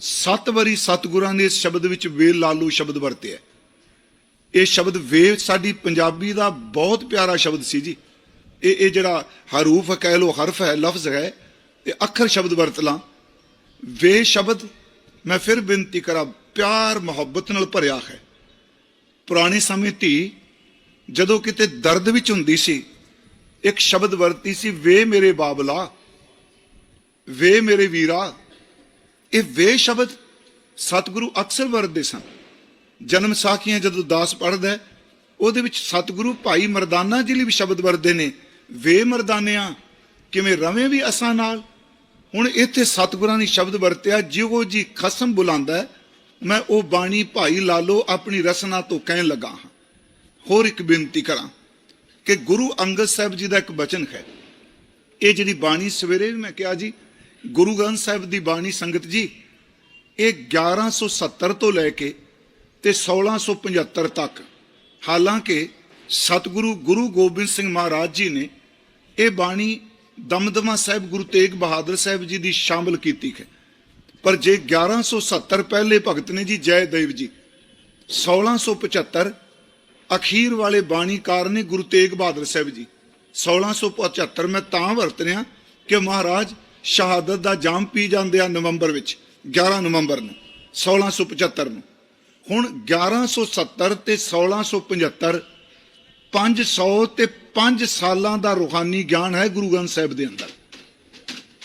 ਸੱਤ ਵਾਰੀ ਸਤਿਗੁਰਾਂ ਨੇ ਇਸ ਸ਼ਬਦ ਵਿੱਚ ਵੇ ਲਾਲੂ ਸ਼ਬਦ ਵਰਤਿਆ ਇਹ ਸ਼ਬਦ ਵੇ ਸਾਡੀ ਪੰਜਾਬੀ ਦਾ ਬਹੁਤ ਪਿਆਰਾ ਸ਼ਬਦ ਸੀ ਜੀ। ਇਹ ਇਹ ਜਿਹੜਾ ਹਰੂਫ ਕਹਿ ਲੋ ਹਰਫ ਹੈ, ਲਫ਼ਜ਼ ਹੈ, ਇਹ ਅੱਖਰ ਸ਼ਬਦ ਵਰਤ ਲਾਂ। ਵੇ ਸ਼ਬਦ ਮੈਂ ਫਿਰ ਬੇਨਤੀ ਕਰਾਂ, ਪਿਆਰ, ਮੁਹੱਬਤ ਨਾਲ ਭਰਿਆ ਹੈ। ਪੁਰਾਣੇ ਸਮੇਂ ਧੀ ਜਦੋਂ ਕਿਤੇ ਦਰਦ ਵਿੱਚ ਹੁੰਦੀ ਸੀ, ਇੱਕ ਸ਼ਬਦ ਵਰਤੀ ਸੀ, ਵੇ ਮੇਰੇ ਬਾਬਲਾ, ਵੇ ਮੇਰੇ ਵੀਰਾ ਇਹ ਵੇ ਸ਼ਬਦ ਸਤਿਗੁਰੂ ਅਕਸਰ ਵਰਤਦੇ ਸਨ। ਜਨਮ ਸਾਖੀਆਂ ਜਦੋਂ ਦਾਸ ਪੜ੍ਹਦਾ ਉਹਦੇ ਵਿੱਚ ਸਤਿਗੁਰੂ ਭਾਈ ਮਰਦਾਨਾ ਜੀ ਲਈ ਵੀ ਸ਼ਬਦ ਵਰਤਦੇ ਨੇ, ਵੇ ਮਰਦਾਨਿਆਂ, ਕਿਵੇਂ ਰਵੇਂ ਵੀ ਅਸਾਂ ਨਾਲ। ਹੁਣ ਇੱਥੇ ਸਤਿਗੁਰਾਂ ਨੇ ਸ਼ਬਦ ਵਰਤਿਆ ਜਿਹੋ ਜੀ ਖਸਮ ਬੁਲਾਉਂਦਾ ਮੈਂ ਉਹ ਬਾਣੀ ਭਾਈ ਲਾਲੋ ਆਪਣੀ ਰਸਨਾ ਤੋਂ ਕਹਿਣ ਲੱਗਾ ਹਾਂ। ਹੋਰ ਇੱਕ ਬੇਨਤੀ ਕਰਾਂ ਕਿ ਗੁਰੂ ਅੰਗਦ ਸਾਹਿਬ ਜੀ ਦਾ ਇੱਕ ਬਚਨ ਹੈ। ਇਹ ਜਿਹੜੀ ਬਾਣੀ ਸਵੇਰੇ ਵੀ ਮੈਂ ਕਿਹਾ ਜੀ ਗੁਰੂ ਗ੍ਰੰਥ ਸਾਹਿਬ ਦੀ ਬਾਣੀ ਸੰਗਤ ਜੀ, ਇਹ 1170 ਤੋਂ ਲੈ ਕੇ ਤੇ 1675 ਤੱਕ। ਹਾਲਾਂਕਿ ਸਤਿਗੁਰੂ ਗੁਰੂ ਗੋਬਿੰਦ ਸਿੰਘ ਮਹਾਰਾਜ ਜੀ ਨੇ ਇਹ ਬਾਣੀ ਦਮਦਮਾ ਸਾਹਿਬ ਗੁਰੂ ਤੇਗ ਬਹਾਦਰ ਸਾਹਿਬ ਜੀ ਦੀ ਸ਼ਾਮਲ ਕੀਤੀ ਹੈ। ਪਰ ਜੇ 1170 ਪਹਿਲੇ ਭਗਤ ਨੇ ਜੀ, ਜੈ ਦੇਵ ਜੀ 1675 ਅਖੀਰ ਵਾਲੇ ਬਾਣੀਕਾਰ ਨੇ ਗੁਰੂ ਤੇਗ ਬਹਾਦਰ ਸਾਹਿਬ ਜੀ 1675 ਮੈਂ ਤਾਂ ਵਰਤ ਰਿਹਾ ਕਿ ਮਹਾਰਾਜ ਸ਼ਹਾਦਤ ਦਾ ਜਾਮ ਪੀ ਜਾਂਦੇ ਆ ਨਵੰਬਰ ਵਿੱਚ 11 ਨਵੰਬਰ ਨੂੰ 1675 ਨੂੰ। ਹੁਣ 1170 ਤੇ 1675 500 ਤੇ 5 ਸਾਲਾਂ ਦਾ ਰੂਹਾਨੀ ਗਿਆਨ ਹੈ ਗੁਰੂ ਗ੍ਰੰਥ ਸਾਹਿਬ ਦੇ ਅੰਦਰ।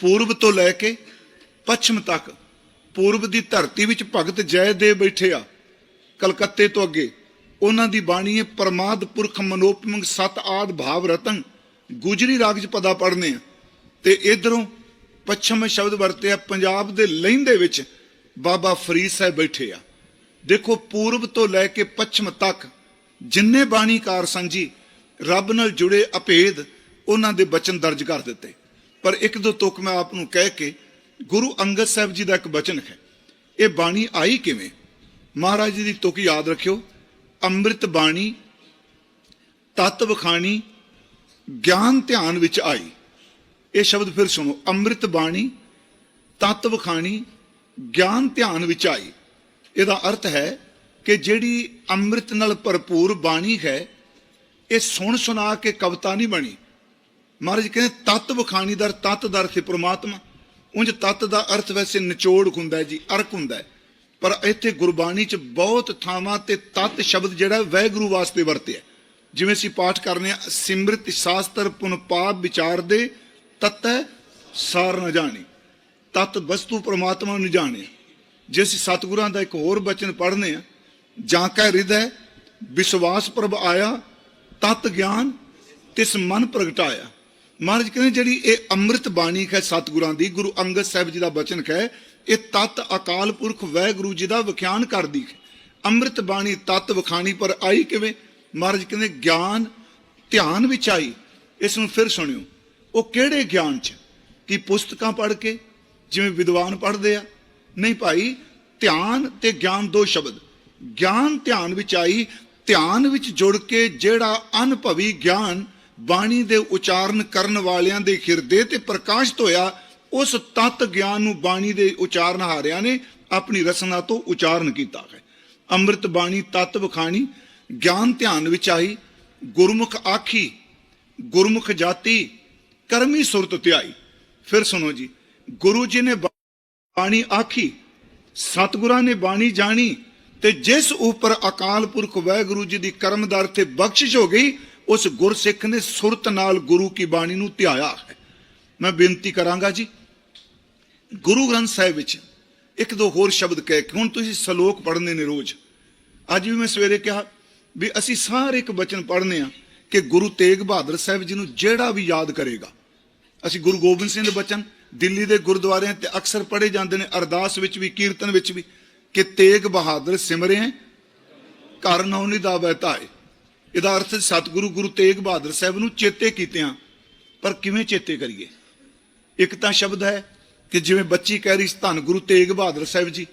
ਪੂਰਬ ਤੋਂ ਲੈ ਕੇ ਪੱਛਮ ਤੱਕ, ਪੂਰਬ ਦੀ ਧਰਤੀ ਵਿੱਚ ਭਗਤ ਜੈ ਜੈਦੇਵ ਬੈਠੇ ਆ, ਕਲਕੱਤੇ ਤੋਂ ਅੱਗੇ, ਉਹਨਾਂ ਦੀ ਬਾਣੀ ਹੈ, ਪ੍ਰਮਾਦ ਪੁਰਖ ਮਨੋਪਮੰਗ ਸਤ ਆਦ ਭਾਵ ਰਤਨ, ਗੁਜਰੀ ਰਾਗ ਚ ਪਦਾ ਪੜਨੇ ਆ। ਤੇ ਇਧਰੋਂ ਪੱਛਮ ਸ਼ਬਦ ਵਰਤਿਆ ਪੰਜਾਬ ਦੇ ਲਹਿੰਦੇ ਵਿੱਚ ਬਾਬਾ ਫਰੀਦ ਸਾਹਿਬ ਬੈਠੇ ਆ। ਦੇਖੋ, ਪੂਰਬ ਤੋਂ ਲੈ ਕੇ ਪੱਛਮ ਤੱਕ ਜਿੰਨੇ ਬਾਣੀਕਾਰ ਸਨ ਜੀ, ਰੱਬ ਨਾਲ ਜੁੜੇ ਅਭੇਦ ਉਹਨਾਂ ਦੇ ਬਚਨ ਦਰਜ ਕਰ ਦਿੱਤੇ। ਪਰ ਇੱਕ ਦੋ ਤੁਕ ਮੈਂ ਆਪ ਨੂੰ ਕਹਿ ਕੇ ਗੁਰੂ ਅੰਗਦ ਸਾਹਿਬ ਜੀ ਦਾ ਇੱਕ ਬਚਨ ਹੈ। ਇਹ ਬਾਣੀ ਆਈ ਕਿਵੇਂ? ਮਹਾਰਾਜ ਜੀ ਦੀ ਤੁਕ ਯਾਦ ਰੱਖਿਓ। ਅੰਮ੍ਰਿਤ ਬਾਣੀ, ਤਤ ਵਖਾਣੀ, ਗਿਆਨ ਧਿਆਨ ਵਿੱਚ ਆਈ। ਇਹ ਸ਼ਬਦ ਫਿਰ ਸੁਣੋ, ਅੰਮ੍ਰਿਤ ਬਾਣੀ, ਤਤ ਵਖਾਣੀ, ਗਿਆਨ ਧਿਆਨ ਵਿੱਚ ਆਈ। ਇਹਦਾ ਅਰਥ ਹੈ ਕਿ ਜਿਹੜੀ ਅੰਮ੍ਰਿਤ ਨਾਲ ਭਰਪੂਰ ਬਾਣੀ ਹੈ, ਇਹ ਸੁਣ ਸੁਣਾ ਕੇ ਕਵਿਤਾ ਨਹੀਂ ਬਣੀ। ਮਹਾਰਾਜ ਕਹਿੰਦੇ, ਤਤ ਵਖਾਣੀ ਦਰ, ਤਤ ਦਰ ਸੇ ਪ੍ਰਮਾਤਮਾ। ਉਂਝ ਤਤ ਦਾ ਅਰਥ ਵੈਸੇ ਨਿਚੋੜ ਹੁੰਦਾ ਜੀ, ਅਰਕ ਹੁੰਦਾ ਪਰ ਇੱਥੇ ਗੁਰਬਾਣੀ 'ਚ ਬਹੁਤ ਥਾਵਾਂ ਤੇ ਤਤ ਸ਼ਬਦ ਜਿਹੜਾ ਵੈਗੁਰੂ ਵਾਸਤੇ ਵਰਤਿਆ ਜਿਵੇਂ ਅਸੀਂ ਪਾਠ ਕਰਨੇ ਆ ਸਿਮਰਤ ਸ਼ਾਸਤਰ ਪੁਨ ਪਾਪ ਵਿਚਾਰ ਦੇ ਤਤੈ ਸਾਰ ਨਾ ਜਾਣੀ। ਤਤ ਵਸਤੂ ਪ੍ਰਮਾਤਮਾ ਨੂੰ ਜਾਣੇ। ਜੇ ਅਸੀਂ ਸਤਿਗੁਰਾਂ ਦਾ ਇੱਕ ਹੋਰ ਬਚਨ ਪੜ੍ਹਨੇ ਆ, ਜਾਂ ਕੈ ਹਿਰਦੈ ਵਿਸ਼ਵਾਸ ਪ੍ਰਭ ਆਇਆ, ਤਤ ਗਿਆਨ ਤਿਸ ਮਨ ਪ੍ਰਗਟਾਇਆ। ਮਹਾਰਾਜ ਕਹਿੰਦੇ ਜਿਹੜੀ ਇਹ ਅੰਮ੍ਰਿਤ ਬਾਣੀ ਹੈ ਸਤਿਗੁਰਾਂ ਦੀ, ਗੁਰੂ ਅੰਗਦ ਸਾਹਿਬ ਜੀ ਦਾ ਬਚਨ ਹੈ ਇਹ ਤਤ ਅਕਾਲ ਪੁਰਖ ਵਾਹਿਗੁਰੂ ਜੀ ਦਾ ਵਿਖਿਆਨ ਕਰਦੀ ਹੈ ਅੰਮ੍ਰਿਤ ਬਾਣੀ ਤਤ ਵਿਖਾਣੀ ਪਰ ਆਈ ਕਿਵੇਂ? ਮਹਾਰਾਜ ਕਹਿੰਦੇ, ਗਿਆਨ ਧਿਆਨ ਵਿੱਚ ਆਈ। ਇਸ ਨੂੰ ਫਿਰ ਸੁਣਿਓ। ਉਹ ਕਿਹੜੇ ਗਿਆਨ ਚ? ਕੀ ਪੁਸਤਕਾਂ ਪੜ੍ਹ ਕੇ? ਜਿਵੇਂ ਵਿਦਵਾਨ ਪੜ੍ਹਦੇ ਆ। ਨਹੀਂ ਭਾਈ, ਧਿਆਨ ਤੇ ਗਿਆਨ ਦੋ ਸ਼ਬਦ। ਗਿਆਨ ਧਿਆਨ ਵਿੱਚ ਆਈ, ਧਿਆਨ ਵਿੱਚ ਜੁੜ ਕੇ ਜਿਹੜਾ ਅਨੁਭਵੀ ਗਿਆਨ ਬਾਣੀ ਦੇ ਉਚਾਰਨ ਕਰਨ ਵਾਲਿਆਂ ਦੇ ਹਿਰਦੇ ਤੇ ਪ੍ਰਕਾਸ਼ਿਤ ਹੋਇਆ ਉਸ ਤਤ ਗਿਆਨ ਨੂੰ ਬਾਣੀ ਦੇ ਉਚਾਰਨ ਹਾਰਿਆਂ ਨੇ ਆਪਣੀ ਰਸਨਾ ਤੋਂ ਉਚਾਰਨ ਕੀਤਾ ਹੈ। ਅੰਮ੍ਰਿਤ ਬਾਣੀ ਤਤ ਵਖਾਣੀ, ਗਿਆਨ ਧਿਆਨ ਵਿੱਚ ਆਈ, ਗੁਰਮੁਖ ਆਖੀ, ਗੁਰਮੁਖ ਜਾਤੀ ਕਰਮੀ ਸੁਰਤ ਧਿਆਈ ਫਿਰ ਸੁਣੋ ਜੀ, ਗੁਰੂ ਜੀ ਨੇ ਬਾਣੀ ਆਖੀ, ਸਤਿਗੁਰਾਂ ਨੇ ਬਾਣੀ ਜਾਣੀ ਤੇ ਜਿਸ ਉੱਪਰ ਅਕਾਲ ਪੁਰਖ ਵਾਹਿਗੁਰੂ ਜੀ ਦੀ ਕਰਮਦਾਰ ਤੇ ਬਖਸ਼ਿਸ਼ ਹੋ ਗਈ, ਉਸ ਗੁਰਸਿੱਖ ਨੇ ਸੁਰਤ ਨਾਲ ਗੁਰੂ ਕੀ ਬਾਣੀ ਨੂੰ ਧਿਆਇਆ ਹੈ। ਮੈਂ ਬੇਨਤੀ ਕਰਾਂਗਾ ਜੀ, ਗੁਰੂ ਗ੍ਰੰਥ ਸਾਹਿਬ ਵਿੱਚ ਇੱਕ ਦੋ ਹੋਰ ਸ਼ਬਦ ਕਹਿ ਕੇ, ਹੁਣ ਤੁਸੀਂ ਸ਼ਲੋਕ ਪੜ੍ਹਨੇ ਨੇ ਰੋਜ਼। ਅੱਜ ਵੀ ਮੈਂ ਸਵੇਰੇ ਕਿਹਾ ਵੀ ਅਸੀਂ ਸਾਰੇ ਇੱਕ ਬਚਨ ਪੜ੍ਹਨੇ ਆ ਕਿ ਗੁਰੂ ਤੇਗ ਬਹਾਦਰ ਸਾਹਿਬ ਜੀ ਨੂੰ ਜਿਹੜਾ ਵੀ ਯਾਦ ਕਰੇਗਾ ਅਸੀਂ ਗੁਰੂ ਗੋਬਿੰਦ ਸਿੰਘ ਦੇ ਬਚਨ, ਦਿੱਲੀ ਦੇ ਗੁਰਦੁਆਰਿਆਂ ਤੇ ਅਕਸਰ ਪੜ੍ਹੇ ਜਾਂਦੇ ਨੇ, ਅਰਦਾਸ ਵਿੱਚ ਵੀ, ਕੀਰਤਨ ਵਿੱਚ ਵੀ, ਕਿ ਤੇਗ ਬਹਾਦਰ ਸਿਮਰੇ ਘਰ ਨੌਨੀ ਦਾ ਬਹਿਤਾਏ ਇਹਦਾ ਅਰਥ ਸਤਿਗੁਰੂ ਗੁਰੂ ਤੇਗ ਬਹਾਦਰ ਸਾਹਿਬ ਨੂੰ ਚੇਤੇ ਕੀਤਿਆਂ ਪਰ ਕਿਵੇਂ ਚੇਤੇ ਕਰੀਏ? ਇੱਕ ਤਾਂ ਸ਼ਬਦ ਹੈ ਕਿ ਜਿਵੇਂ ਬੱਚੀ ਕਹਿ ਰਹੀ ਸੀ, ਧੰਨ ਗੁਰੂ ਤੇਗ ਬਹਾਦਰ ਸਾਹਿਬ ਜੀ,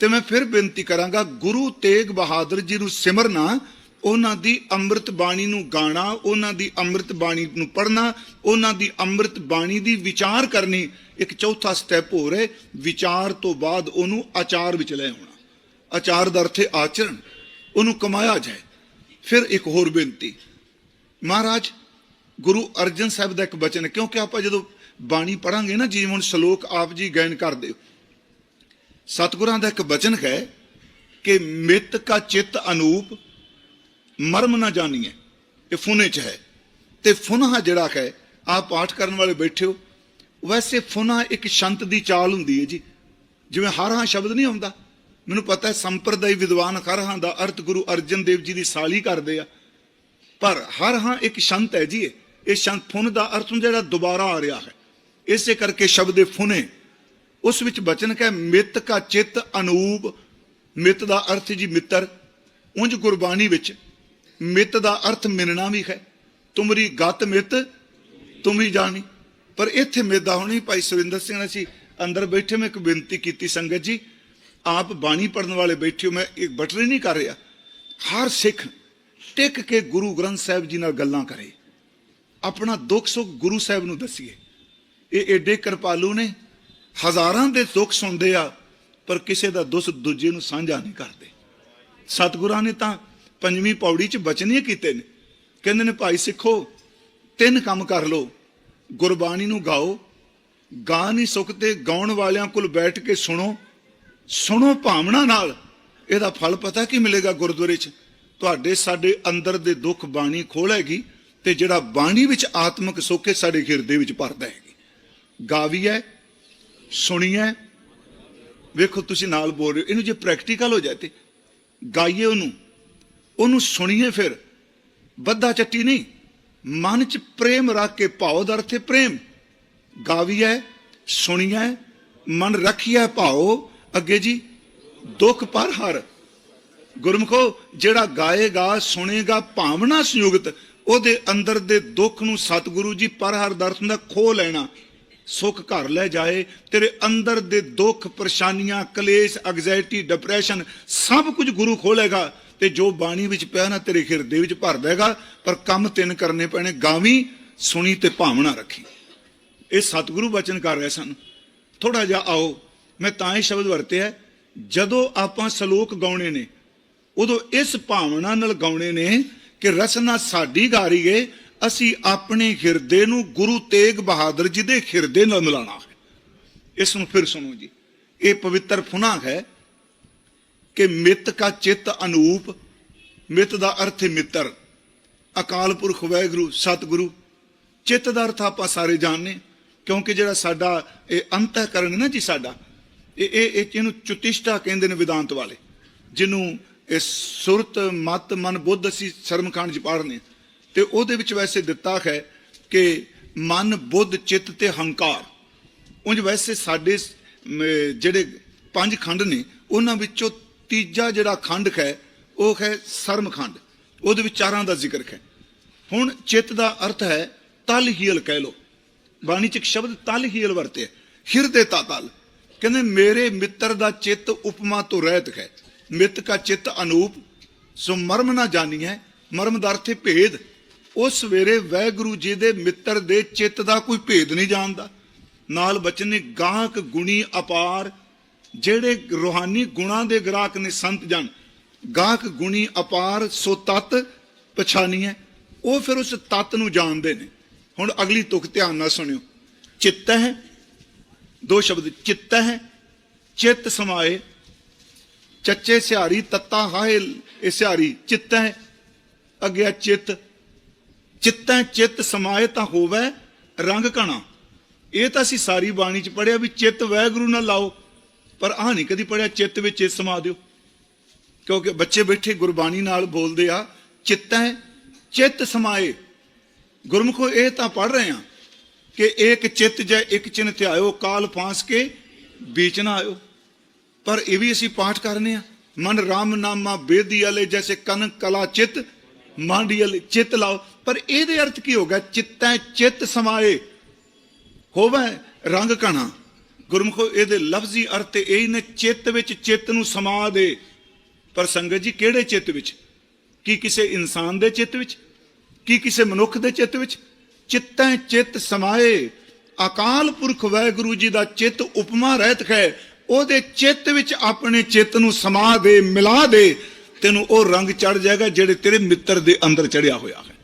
ਤੇ ਮੈਂ ਫਿਰ ਬੇਨਤੀ ਕਰਾਂਗਾ, ਗੁਰੂ ਤੇਗ ਬਹਾਦਰ ਜੀ ਨੂੰ ਸਿਮਰਨਾ ਉਹਨਾਂ ਦੀ ਅੰਮ੍ਰਿਤ ਬਾਣੀ ਨੂੰ ਗਾਣਾ ਉਹਨਾਂ ਦੀ ਅੰਮ੍ਰਿਤ ਬਾਣੀ ਨੂੰ ਪੜ੍ਹਨਾ ਉਹਨਾਂ ਦੀ ਅੰਮ੍ਰਿਤ ਬਾਣੀ ਦੀ ਵਿਚਾਰ ਕਰਨੀ ਇੱਕ ਚੌਥਾ ਸਟੈਪ ਹੋਰ ਹੈ। ਵਿਚਾਰ ਤੋਂ ਬਾਅਦ ਉਹਨੂੰ ਆਚਾਰ ਵਿੱਚ ਲੈ ਆਉਣਾ। ਆਚਾਰ ਦਾ ਅਰਥ ਹੈ ਆਚਰਣ। ਉਹਨੂੰ ਕਮਾਇਆ ਜਾਏ। ਫਿਰ ਇੱਕ ਹੋਰ ਬੇਨਤੀ। ਮਹਾਰਾਜ ਗੁਰੂ ਅਰਜਨ ਸਾਹਿਬ ਦਾ ਇੱਕ ਬਚਨ ਹੈ, ਕਿਉਂਕਿ ਆਪਾਂ ਜਦੋਂ ਬਾਣੀ ਪੜਾਂਗੇ ਨਾ ਜਿਵੇਂ ਹੁਣ ਸ਼ਲੋਕ ਆਪ ਜੀ ਗਾਇਨ ਕਰਦੇ ਹੋ। ਸਤਿਗੁਰਾਂ ਦਾ ਇੱਕ ਬਚਨ ਹੈ ਕਿ ਮਿੱਤ ਕਾ ਚਿੱਤ ਅਨੂਪ ਮਰਮ ਨਾ ਜਾਣੀਏ। ਇਹ ਫੁਨੇ ਚ ਹੈ। ਤੇ ਫੁਨਹਾ ਜਿਹੜਾ ਹੈ, ਆਪ ਪਾਠ ਕਰਨ ਵਾਲੇ ਬੈਠੇ ਹੋ। ਵੈਸੇ ਫੁਨਾ ਇੱਕ ਸ਼ੰਤ ਦੀ ਚਾਲ ਹੁੰਦੀ ਹੈ ਜੀ। ਜਿਵੇਂ ਹਰ ਹਾਂ ਸ਼ਬਦ ਨਹੀਂ ਆਉਂਦਾ। ਮੈਨੂੰ ਪਤਾ ਹੈ, ਸੰਪਰਦਾਇ ਵਿਦਵਾਨ ਹਰ ਹਾਂ ਦਾ ਅਰਥ ਗੁਰੂ ਅਰਜਨ ਦੇਵ ਜੀ ਦੀ ਸਾਲੀ ਕਰਦੇ ਆ। ਪਰ ਹਰ ਹਾਂ ਇੱਕ ਸ਼ੰਤ ਹੈ ਜੀ ਇਹ। ਸ਼ੰਤ ਫੁਨ ਦਾ ਅਰਥ ਹੁੰਦਾ ਜਿਹੜਾ ਦੁਬਾਰਾ ਆ ਰਿਹਾ ਹੈ। ਇਸੇ ਕਰਕੇ ਸ਼ਬਦ ਇਹ ਫੁਨੇ। ਉਸ ਵਿੱਚ ਬਚਨ ਹੈ ਮਿੱਤ ਕਾ ਚਿੱਤ ਅਨੂਬ ਮਿੱਤ ਦਾ ਅਰਥ ਜੀ ਮਿੱਤਰ। ਉਂਝ ਗੁਰਬਾਣੀ ਵਿੱਚ ਮਿੱਤ ਦਾ ਅਰਥ ਮਿਲਣਾ ਵੀ ਹੈ। ਤੁਮਰੀ ਗਤ ਮਿੱਤ ਤੁਮ ਹੀ ਜਾਣੀ। ਪਰ ਇੱਥੇ ਮੇਦਾ ਹੋਣੀ ਭਾਈ ਸੁਰਿੰਦਰ ਸਿੰਘ ਨੇ ਸੀ ਅੰਦਰ ਬੈਠੇ ਮੈਂ ਇੱਕ ਬੇਨਤੀ ਕੀਤੀ ਸੰਗਤ ਜੀ। ਆਪ ਬਾਣੀ ਪੜਨ ਵਾਲੇ ਬੈਠੇ ਹੋ, ਮੈਂ ਇੱਕ ਬਟਰੀ ਨਹੀਂ ਕਰ ਰਿਹਾ। ਹਰ ਸਿੱਖ ਟਿਕ ਕੇ ਗੁਰੂ ਗ੍ਰੰਥ ਸਾਹਿਬ ਜੀ ਨਾਲ ਗੱਲਾਂ ਕਰੇ। ਆਪਣਾ ਦੁੱਖ ਸੁੱਖ ਗੁਰੂ ਸਾਹਿਬ ਨੂੰ ਦੱਸੀਏ। ਇਹ ਏਡੇ ਕਿਰਪਾਲੂ ਨੇ, ਹਜ਼ਾਰਾਂ ਦੇ ਦੁੱਖ ਸੁਣਦੇ ਆ, ਪਰ ਕਿਸੇ ਦਾ ਦੁੱਖ ਦੂਜੇ ਨੂੰ ਸਾਂਝਾ ਨਹੀਂ ਕਰਦੇ। ਸਤਿਗੁਰਾਂ ਨੇ ਤਾਂ ਪੰਜਵੀਂ ਪੌੜੀ 'ਚ ਬਚਨੀਆਂ ਕੀਤੇ ਨੇ। ਕਹਿੰਦੇ ਨੇ, ਭਾਈ ਸਿੱਖੋ, ਤਿੰਨ ਕੰਮ ਕਰ ਲਓ। ਗੁਰਬਾਣੀ ਨੂੰ ਗਾਓ। ਗਾ ਨਹੀਂ ਸੁੱਕਦੇ ਗਾਉਣ ਵਾਲਿਆਂ ਕੋਲ ਬੈਠ ਕੇ ਸੁਣੋ। ਸੁਣੋ ਭਾਵਨਾ ਨਾਲ। ਇਹਦਾ ਫਲ ਪਤਾ ਕੀ ਮਿਲੇਗਾ ਗੁਰਦੁਆਰੇ 'ਚ? ਤੁਹਾਡੇ, ਸਾਡੇ ਅੰਦਰ ਦੇ ਦੁੱਖ ਬਾਣੀ ਖੋਲੇਗੀ ਤੇ ਜਿਹੜਾ ਬਾਣੀ ਵਿੱਚ ਆਤਮਿਕ ਸੋਖੇ ਸਾਡੇ ਹਿਰਦੇ ਵਿੱਚ ਭਰਦਾ ਹੈਗੀ ਗਾਵੀ ਹੈ ਸੁਣੀ ਹੈ ਵੇਖੋ, ਤੁਸੀਂ ਨਾਲ ਬੋਲ ਰਹੇ ਹੋ। ਇਹਨੂੰ ਜੇ ਪ੍ਰੈਕਟੀਕਲ ਹੋ ਜਾਏ ਤੇ ਗਾਈਏ ਉਹਨੂੰ। ਉਹਨੂੰ ਸੁਣੀਏ ਫਿਰ। ਬੱਧਾ ਚੱਟੀ ਨਹੀਂ। ਮਨ 'ਚ ਪ੍ਰੇਮ ਰੱਖ ਕੇ ਭਾਉ ਦਾ ਅਰਥ ਹੈ ਪ੍ਰੇਮ। ਗਾਵੀਐ, ਸੁਣੀਐ, ਮਨ ਰੱਖੀਐ ਭਾਉ ਅੱਗੇ ਜੀ, ਦੁੱਖ ਪਰ ਹਰ। ਗੁਰਮਖੋ, ਜਿਹੜਾ ਗਾਏਗਾ, ਸੁਣੇਗਾ ਭਾਵਨਾ ਸੰਯੁਕਤ, ਉਹਦੇ ਅੰਦਰ ਦੇ ਦੁੱਖ ਨੂੰ ਸਤਿਗੁਰੂ ਜੀ ਪਰ ਹਰ ਦਰਸ਼ਨ ਦਾ ਖੋ ਲੈਣਾ। ਸੁੱਖ ਘਰ ਲੈ ਜਾਏ, ਤੇਰੇ ਅੰਦਰ ਦੇ ਦੁੱਖ, ਪਰੇਸ਼ਾਨੀਆਂ, ਕਲੇਸ਼ ਐਗਜ਼ਾਇਟੀ ਡਿਪਰੈਸ਼ਨ ਸਭ ਕੁਝ ਗੁਰੂ ਖੋਲੇਗਾ। ਤੇ ਜੋ ਬਾਣੀ ਵਿੱਚ ਪਿਆ ਨਾ ਤੇਰੇ ਹਿਰਦੇ ਵਿੱਚ ਭਰ ਦੇਗਾ ਪਰ ਕੰਮ ਤਿੰਨ ਕਰਨੇ ਪੈਣੇ, ਗਾਵੀ, ਸੁਣੀ ਤੇ ਭਾਵਨਾ ਰੱਖੀ। ਇਹ ਸਤਿਗੁਰੂ ਬਚਨ ਕਰ ਰਹੇ ਸਨ। ਥੋੜਾ ਜਿਹਾ ਆਓ, ਮੈਂ ਤਾਂ ਇਹ ਸ਼ਬਦ ਵਰਤਿਆ ਜਦੋਂ ਆਪਾਂ ਸ਼ਲੋਕ ਗਾਉਣੇ ਨੇ, ਉਦੋਂ ਇਸ ਭਾਵਨਾ ਨਾਲ ਗਾਉਣੇ ਨੇ ਕਿ ਰਸਨਾ ਸਾਡੀ ਗਾ ਰਹੀ ਏ, ਅਸੀਂ ਆਪਣੇ ਹਿਰਦੇ ਨੂੰ ਗੁਰੂ ਤੇਗ ਬਹਾਦਰ ਜੀ ਦੇ ਹਿਰਦੇ ਨਾਲ ਮਿਲਾਣਾ ਹੈ। ਇਸ ਨੂੰ ਫਿਰ ਸੁਣੋ ਜੀ। ਇਹ ਪਵਿੱਤਰ ਫੁਨਾ ਹੈ ਕਿ ਮਿੱਤ ਕਾ ਚਿੱਤ ਅਨੂਪ, ਮਿੱਤ ਦਾ ਅਰਥ ਹੈ ਮਿੱਤਰ ਅਕਾਲ ਪੁਰਖ, ਵਾਹਿਗੁਰੂ, ਸਤਿਗੁਰੂ, ਚਿੱਤ ਦਾ ਅਰਥ ਆਪਾਂ ਸਾਰੇ ਜਾਣਦੇ ਕਿਉਂਕਿ ਜਿਹੜਾ ਸਾਡਾ ਇਹ ਅੰਤಃਕਰਨ ਹੈ ਨਾ ਜੀ ਸਾਡਾ, ਇਹ ਇਹ ਇਹ ਇਹਨੂੰ ਚੁਤਿਸ਼ਟਾ ਕਹਿੰਦੇ ਨੇ ਵਿਦਾਂਤ ਵਾਲੇ, ਜਿਹਨੂੰ ਇਹ ਸੁਰਤ, ਮਤ, ਮਨ, ਬੁੱਧ ਅਸੀਂ ਸ਼ਰਮਖੰਡ ਚ ਪੜ੍ਹਨੇ ਹਾਂ। ਤੇ ਉਹਦੇ ਵਿੱਚ ਵੈਸੇ ਦਿੱਤਾ ਹੈ ਕਿ ਮਨ, ਬੁੱਧ, ਚਿੱਤ ਤੇ ਹੰਕਾਰ ਉਂਝ ਵੈਸੇ ਸਾਡੇ ਜਿਹੜੇ ਪੰਜ ਖੰਡ ਨੇ, ਉਹਨਾਂ ਵਿੱਚੋਂ ਤੀਜਾ ਜਿਹੜਾ ਖੰਡ ਹੈ ਉਹ ਹੈ ਸਰਮ ਖੰਡ। ਉਹਦੇ ਵਿਚਾਰਾਂ ਦਾ ਜ਼ਿਕਰ ਹੈ ਹੁਣ ਚਿੱਤ ਦਾ ਅਰਥ ਹੈ, ਤਲ ਹੀਲ ਕਹਿ ਲੋ ਬਾਣੀ ਚ ਇੱਕ ਸ਼ਬਦ ਤਲ ਹੀਲ ਵਰਤਿਆ ਹਿਰਦੇ ਤਾ ਤਲ। ਕਹਿੰਦੇ, ਮੇਰੇ ਮਿੱਤਰ ਦਾ ਚਿੱਤ ਉਪਮਾ ਤੋਂ ਰਹਿਤ ਹੈ ਮਿੱਤ ਕਾ ਚਿੱਤ ਅਨੂਪ, ਸੋ ਮਰਮ ਨਾ ਹੈ ਮਰਮ ਦਾ ਅਰਥ ਹੈ ਭੇਦ। ਉਸ ਵੇਰੇ ਵੈਗੁਰੂ ਜੀ ਦੇ ਮਿੱਤਰ ਦੇ ਚਿੱਤ ਦਾ ਕੋਈ ਭੇਦ ਨਹੀਂ ਜਾਣਦਾ। ਨਾਲ ਬਚਨ ਨੇ ਗਾਹਕ ਗੁਣੀ ਅਪਾਰ ਜਿਹੜੇ ਰੂਹਾਨੀ ਗੁਣਾਂ ਦੇ ਗ੍ਰਾਹਕ ਨੇ ਸੰਤ ਜਨ, ਗਾਹਕ ਗੁਣੀ ਅਪਾਰ ਸੋ ਤਤ ਪਛਾਨੀਐ, ਉਹ ਫਿਰ ਉਸ ਤਤ ਨੂੰ ਜਾਣਦੇ ਨੇ। ਹੁਣ ਅਗਲੀ ਤੁਕ ਧਿਆਨ ਨਾਲ ਸੁਣਿਓ। ਚਿੱਤ ਹੈ ਦੋ ਸ਼ਬਦ ਚਿੱਤ ਹੈ ਚਿੱਤ ਸਮਾਏ, ਚੱਚੇ ਸਿਹਾਰੀ, ਤੱਤਾ ਹਾਏ, ਇਹ ਸਿਹਾਰੀ ਚਿੱਤ ਹੈ ਅਗਿਆ ਚਿੱਤ। ਚਿੱਤੈ ਚਿੱਤ ਸਮਾਏ ਤਾਂ ਹੋਵੇ ਰੰਗ ਕਣਾ ਇਹ ਤਾਂ ਅਸੀਂ ਸਾਰੀ ਬਾਣੀ ਚ ਪੜਿਆ ਵੀ ਚਿੱਤ ਵੈਗੁਰੂ ਨਾਲ ਲਾਓ। ਪਰ ਆਹ ਨਹੀਂ, ਕਦੀ ਪੜਿਆ ਚਿੱਤ ਵਿੱਚ ਚਿੱਤ ਸਮਾ ਦਿਓ। ਕਿਉਂਕਿ ਬੱਚੇ ਬੈਠੇ ਗੁਰਬਾਣੀ ਨਾਲ ਬੋਲਦੇ ਆ, ਚਿੱਤੈ ਚਿੱਤ ਸਮਾਏ। ਗੁਰਮੁਖੋ, ਇਹ ਤਾਂ ਪੜ ਰਹੇ ਆ ਕਿ ਇੱਕ ਚਿੱਤ ਜੈ ਇੱਕ ਚਿੰਨ ਧਿਆਇਓ ਕਾਲ ਫਾਂਸ ਕੇ ਬੀਚ ਨਾ ਆਇਓ। ਪਰ ਇਹ ਵੀ ਅਸੀਂ ਪਾਠ ਕਰਨੇ ਆ। ਮਨ ਰਾਮ ਨਾਮਾ ਬੇਦੀ ਵਾਲੇ ਜੈਸੇ ਕਨ ਕਲਾ ਚਿੱਤ, ਮਾਂਡੀ ਵਾਲੇ ਚਿੱਤ ਲਾਓ। ਪਰ ਇਹਦੇ ਅਰਥ ਕੀ ਹੋਗਾ ਚਿੱਤੈ ਚਿੱਤ ਸਮਾਏ। ਹੋਵੇ ਰੰਗ ਕਣਾ। ਗੁਰਮੁਖੋ, ਇਹਦੇ ਲਫ਼ਜ਼ੀ ਅਰਥ ਇਹ ਨੇ, ਚਿੱਤ ਵਿੱਚ, ਚਿੱਤ ਨੂੰ ਸਮਾ ਦੇ। ਪਰ ਸੰਗਤ ਜੀ, ਕਿਹੜੇ ਚਿੱਤ ਵਿੱਚ? ਕੀ ਕਿਸੇ ਇਨਸਾਨ ਦੇ ਚਿੱਤ ਵਿੱਚ? ਕੀ ਕਿਸੇ ਮਨੁੱਖ ਦੇ ਚਿੱਤ ਵਿੱਚ? ਚਿੱਤੈ ਚਿੱਤ ਸਮਾਏ। ਅਕਾਲ ਪੁਰਖ ਵਾਹਿਗੁਰੂ ਜੀ ਦਾ ਚਿੱਤ ਉਪਮਾ ਰਹਿਤ ਹੈ ਉਹਦੇ ਚਿੱਤ ਵਿੱਚ ਆਪਣੇ ਚਿੱਤ ਨੂੰ ਸਮਾ ਦੇ, ਮਿਲਾ ਦੇ। ਤੈਨੂੰ ਉਹ ਰੰਗ ਚੜ ਜਾਏਗਾ ਜਿਹੜੇ ਤੇਰੇ ਮਿੱਤਰ ਦੇ ਅੰਦਰ ਚੜਿਆ ਹੋਇਆ ਹੈ।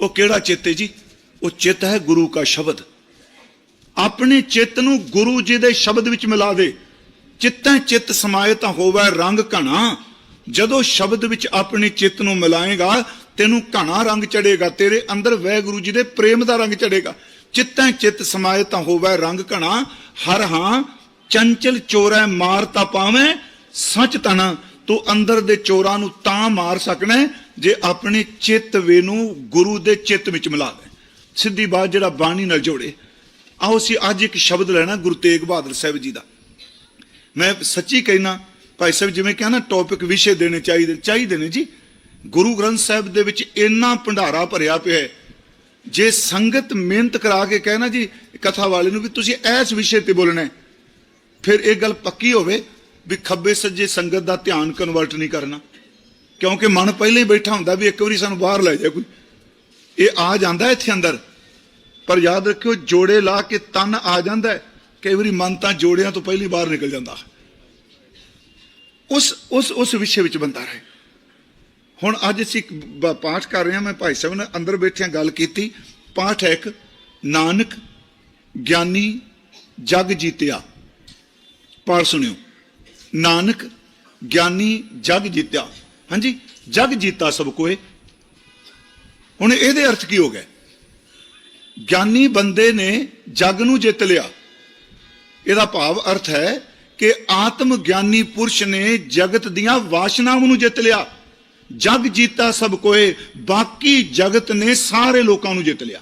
ਉਹ ਕਿਹੜਾ ਚਿੱਤ ਹੈ ਜੀ? ਉਹ ਚਿੱਤ ਹੈ ਗੁਰੂ ਦਾ ਸ਼ਬਦ। ਆਪਣੇ ਚਿੱਤ ਨੂੰ ਗੁਰੂ ਜੀ ਦੇ ਸ਼ਬਦ ਵਿੱਚ ਮਿਲਾ ਦੇ। ਚਿੱਤੈ ਚਿੱਤ ਸਮਾਏ ਤਾਂ ਹੋਵੇ ਰੰਗ ਘਣਾ। ਜਦੋਂ ਸ਼ਬਦ ਵਿੱਚ ਆਪਣੇ ਚਿੱਤ ਨੂੰ ਮਿਲਾਏਗਾ, ਤੈਨੂੰ ਘਣਾ ਰੰਗ ਚੜੇਗਾ ਤੇਰੇ ਅੰਦਰ ਵਾਹਿਗੁਰੂ ਜੀ ਦੇ ਪ੍ਰੇਮ ਦਾ ਰੰਗ ਚੜੇਗਾ ਚਿੱਤੈ ਚਿੱਤ ਸਮਾਏ ਤਾਂ ਹੋਵੇ ਰੰਗ ਘਣਾ। ਹਰ ਹਾਂ, ਚੰਚਲ ਚੋਰੈ ਮਾਰ ਤਾਂ ਪਾਵੇਂ, ਸੱਚ ਤਣਾ ਤੂੰ ਅੰਦਰ ਦੇ ਚੋਰਾਂ ਨੂੰ ਤਾਂ ਮਾਰ ਸਕਣਾ, ਜੇ ਆਪਣੇ ਚਿੱਤ ਵੇ ਨੂੰ ਗੁਰੂ ਦੇ ਚਿੱਤ ਵਿੱਚ ਮਿਲਾ ਦੇ। ਸਿੱਧੀ ਬਾਤ ਜਿਹੜਾ ਬਾਣੀ ਨਾਲ ਜੋੜੇ। ਆਓ ਅਸੀਂ ਅੱਜ ਇੱਕ ਸ਼ਬਦ ਲੈਣਾ ਗੁਰੂ ਤੇਗ ਬਹਾਦਰ ਸਾਹਿਬ ਜੀ ਦਾ। ਮੈਂ ਸੱਚੀ ਕਹਿਣਾ, ਭਾਈ ਸਾਹਿਬ ਜਿਵੇਂ ਕਿਹਾ ਨਾ ਟੌਪਿਕ ਵਿਸ਼ੇ ਦੇਣੇ ਚਾਹੀਦੇ ਚਾਹੀਦੇ ਨੇ ਜੀ। ਗੁਰੂ ਗ੍ਰੰਥ ਸਾਹਿਬ ਦੇ ਵਿੱਚ ਇੰਨਾ ਭੰਡਾਰਾ ਭਰਿਆ ਪਿਆ ਹੈ। ਜੇ ਸੰਗਤ ਮਿਹਨਤ ਕਰਾ ਕੇ ਕਹਿਣਾ ਜੀ, ਕਥਾ ਵਾਲੇ ਨੂੰ ਵੀ ਤੁਸੀਂ ਇਸ ਵਿਸ਼ੇ ਤੇ ਬੋਲਣਾ ਫਿਰ ਇਹ ਗੱਲ ਪੱਕੀ ਹੋਵੇ ਵੀ ਖੱਬੇ ਸੱਜੇ ਸੰਗਤ ਦਾ ਧਿਆਨ ਕਨਵਰਟ ਨਹੀਂ ਕਰਨਾ। ਕਿਉਂਕਿ ਮਨ ਪਹਿਲਾਂ ਹੀ ਬੈਠਾ ਹੁੰਦਾ ਵੀ ਇੱਕ ਵਾਰੀ ਸਾਨੂੰ ਬਾਹਰ ਲੈ ਜਾ ਕੋਈ। ਇਹ ਆ ਜਾਂਦਾ ਇੱਥੇ ਅੰਦਰ। ਪਰ ਯਾਦ ਰੱਖਿਓ, ਜੋੜੇ ਲਾ ਕੇ ਤਨ ਆ ਜਾਂਦਾ ਹੈ। ਕਈ ਵਾਰੀ ਮਨ ਤਾਂ ਜੋੜਿਆਂ ਤੋਂ ਪਹਿਲੀ ਬਾਹਰ ਨਿਕਲ ਜਾਂਦਾ। ਉਸ ਉਸ ਉਸ ਵਿਸ਼ੇ ਵਿੱਚ ਬੰਦਾ ਰਹੇ। ਹੁਣ ਅੱਜ ਅਸੀਂ ਇੱਕ ਪਾਠ ਕਰ ਰਹੇ ਹਾਂ। ਮੈਂ ਭਾਈ ਸਾਹਿਬ ਨੇ ਅੰਦਰ ਬੈਠਿਆਂ ਗੱਲ ਕੀਤੀ। ਪਾਠ ਹੈ ਇੱਕ, ਨਾਨਕ ਗਿਆਨੀ ਜਗ ਜੀਤਿਆ। ਪਾਠ ਸੁਣਿਓ। ਨਾਨਕ ਗਿਆਨੀ ਜਗ ਜੀਤਿਆ। ਹਾਂਜੀ, ਜਗ ਜੀਤਾ ਸਭ ਕੋਏ। ਹੁਣ ਇਹਦੇ ਅਰਥ ਕੀ ਹੋ ਗਏ? ਗਿਆਨੀ ਬੰਦੇ ਨੇ ਜਗ ਨੂੰ ਜਿੱਤ ਲਿਆ। ਇਹਦਾ ਭਾਵ ਅਰਥ ਹੈ ਕਿ ਆਤਮ ਗਿਆਨੀ ਪੁਰਸ਼ ਨੇ ਜਗਤ ਦੀਆਂ ਵਾਸ਼ਨਾਵਾਂ ਨੂੰ ਜਿੱਤ ਲਿਆ। ਜਗ ਜੀਤਾ ਸਭ ਕੋਏ, ਬਾਕੀ ਜਗਤ ਨੇ ਸਾਰੇ ਲੋਕਾਂ ਨੂੰ ਜਿੱਤ ਲਿਆ।